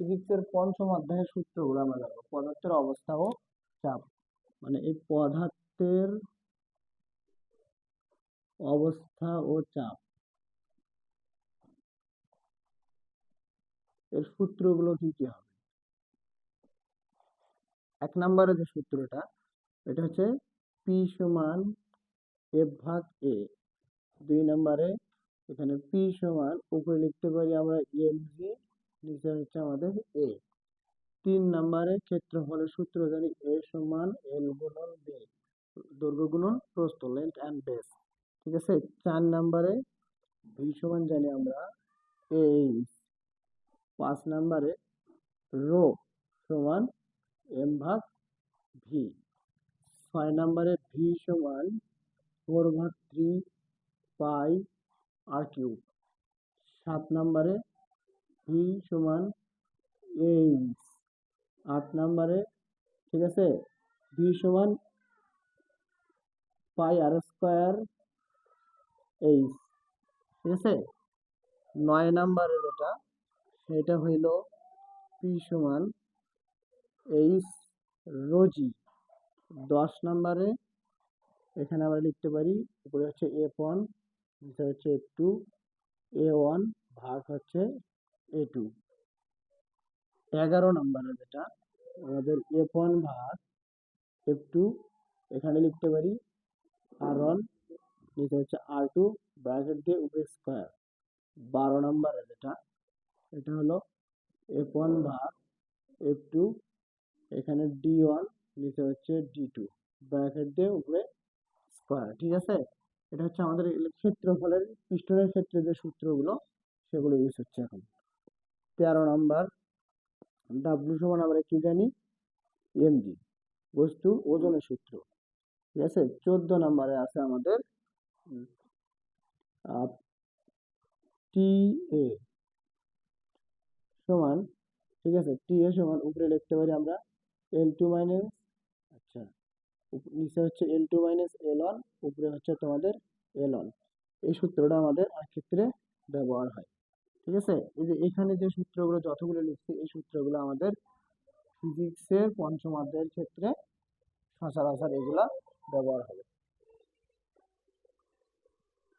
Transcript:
ফিজিক্সের পঞ্চম অধ্যায়ের সূত্রগুলো আমরা জানব পদার্থের অবস্থা ও চাপ। মানে এই পদার্থের অবস্থা ও চাপ। এর সূত্রগুলো কি কি হবে? এক নম্বরে যে সূত্রটা, এটা হচ্ছে পি সমান এফ ভাগ এ দুই নম্বরে এখানে পি সমান উপরে লিখতে পারি আমরা এম জি নিচে হচ্ছে আমাদের এ। তিন নম্বরে ক্ষেত্রফলের সূত্র জানি এ সমান এল গুণন বি দৈর্ঘ্য গুণন প্রস্থ লেন্থ অ্যান্ড বেস ঠিক আছে? চার নম্বরে ভি সমান জানি আমরা এইচ। পাঁচ নম্বরে রো সমান এম ভাগ ভি। ছয় নম্বরে ভি সমান ফোর ভাগ থ্রি পাই আর কিউব। সাত নম্বরে ভি সমান এইচ আট নম্বরে, ঠিক আছে? ভি সমান পাই আর স্কোয়ার এইচ, ঠিক আছে? নয় নম্বরে যেটা সেটা হইল পি সমান এইচ রোজি। দশ নম্বরে, এখানে আমরা লিখতে পারি, উপরে হচ্ছে এফ ওয়ান, নিচে হচ্ছে এফ টু, এ ওয়ান ভাগ হচ্ছে এ টু এগারো নম্বরে যেটা আমাদের এফ ভাগ। এফ টু এখানে লিখতে পারি। আর ওয়ান হচ্ছে আর টু ব্র্যাকেট দিয়ে উপরে স্কোয়ার। বারো নম্বরে যেটা এটা হলো এফ ভাগ। এফ টু এখানে ডি ওয়ান নিচে হচ্ছে ডি টু। ব্র্যাকেট দিয়ে উপরে স্কোয়ার। ঠিক আছে? এটা হচ্ছে আমাদের ক্ষেত্রফলের পিস্টনের ক্ষেত্রে যে সূত্রগুলো, সেগুলো ইউজ হচ্ছে এখন। তেরো নাম্বার ডাব্লু সমান আমরা কি জানি? এমজি বস্তু ওজনের সূত্র। ঠিক আছে? চোদ্দ নম্বরে আছে আমাদের টি এ সমান, ঠিক আছে? টি এ সমান, উপরে লিখতে পারি আমরা এল টু মাইনাস আচ্ছা নিচে হচ্ছে L two minus L one উপরে হচ্ছে তোমাদের এল ওয়ান এই সূত্রটা আমাদের আর ক্ষেত্রে ব্যবহার হয়। ঠিক আছে? এই যে এখানে যে সূত্রগুলো, যতগুলো লিখছি, এই সূত্রগুলো আমাদের ফিজিক্সের পঞ্চম অধ্যায়ের ক্ষেত্রে সচরাচর এগুলা ব্যবহার হবে।